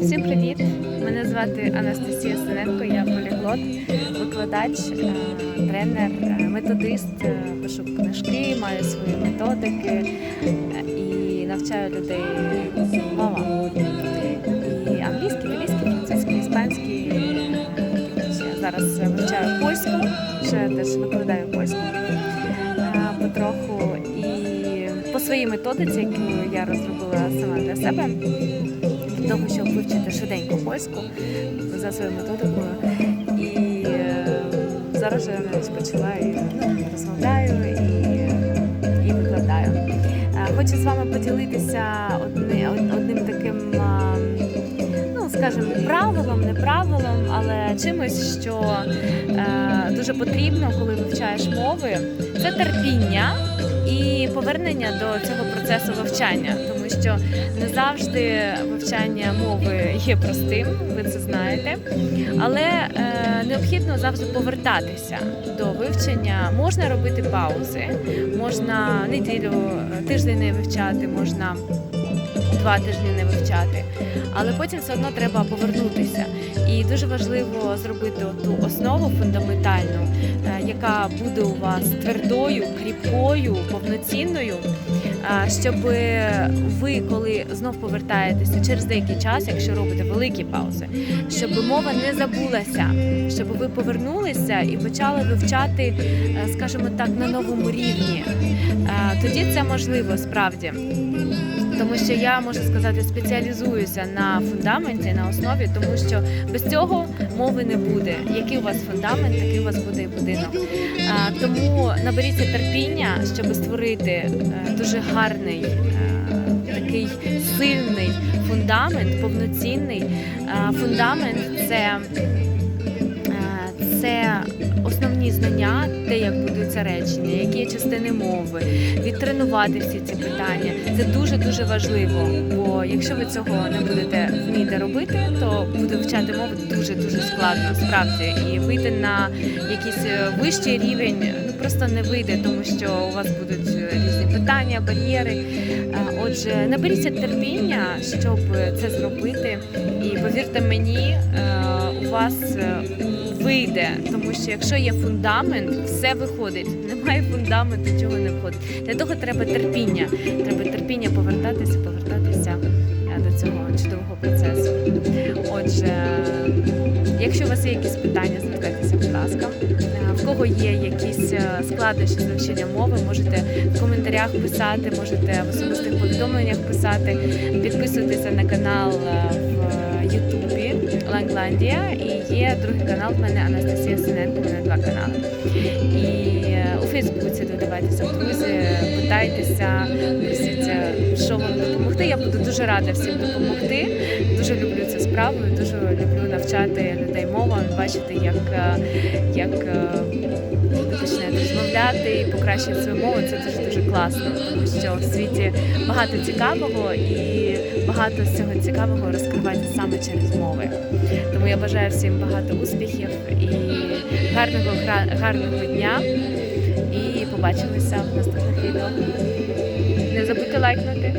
Всім привіт! Мене звати Анастасія Синенко, я поліглот, викладач, е, тренер, е, методист, е, пишу книжки, маю свої методики і навчаю людей мовам. І англійський, італійський, французький, іспанський. Зараз вивчаю польську, ще теж викладаю польську своїй методиці, яку я розробила сама для себе для того, щоб вивчити швиденько польську за своєю методикою. І е, зараз же я навіть почала і ну, розмовляю і, і викладаю. Е, Хочу з вами поділитися одни, одним таким, ну скажімо, правилом, не правилом, але чимось, що е, дуже потрібно, коли вивчаєш мови, це терпіння і повернення до цього процесу вивчання, тому що не завжди вивчання мови є простим, ви це знаєте, але е, необхідно завжди повертатися до вивчення. Можна робити паузи, можна неділю, е, тиждень не вивчати, можна два тижні не вивчати, але потім все одно треба повернутися. І дуже важливо зробити ту основу фундаментальну, е, яка буде у вас твердою, кріпкою, повноцінною. Щоб ви, коли знов повертаєтеся через деякий час, якщо робите великі паузи, щоб мова не забулася, щоб ви повернулися і почали вивчати, е, скажімо так, на новому рівні. Е, Тоді це можливо справді. Тому що я можу сказати, спеціалізуюся на фундаменті, на основі, тому що без цього мови не буде. Який у вас фундамент, такий у вас буде і будинок. Тому наберіться терпіння, щоб створити е, дуже гарний, е, такий сильний фундамент, повноцінний фундамент це. е, Це основні знання, те, як будуються речення, які є частини мови, відтренувати всі ці питання. Це дуже дуже важливо. Бо якщо ви цього не будете вміти робити, то буде вчати мову дуже дуже складно, справді, і вийти на якийсь е, вищий рівень ну просто не вийде, тому що у вас будуть е, різні питання, бар'єри. Отже, наберіться терпіння, щоб це зробити, і повірте мені, е, у вас е, вийде, тому що якщо є фундамент, все виходить. Немає фундаменту, чого не входить. Для того треба терпіння. Треба терпіння повертатися, повертатися е, до цього чудового процесу. Отже, якщо у вас є якісь питання, звертайтеся, будь ласка. Е, В кого є якісь складнощі з вивченням мови, можете в коментарях писати, можете в особистих повідомленнях писати, підписуйтеся на канал в Ютубі Лангландія і є другий канал в мене Анастасія Синенко, мене два канали. І е, у Фейсбуці додавайтеся в друзі, питайтеся, просіть, е, що вам допомогти. Я буду дуже рада всім допомогти. Дуже люблю цю справу, дуже люблю навчати людей мовам, бачити, як, е, як е, ви почнете розмовляти і покращити свою мову. Це дуже дуже класно, тому що в світі багато цікавого і багато з цього цікавого розкривається саме через мови. Тому я бажаю всім багато успіхів і гарного гарного дня. І побачимося в наступних відео. Не забудьте лайкнути.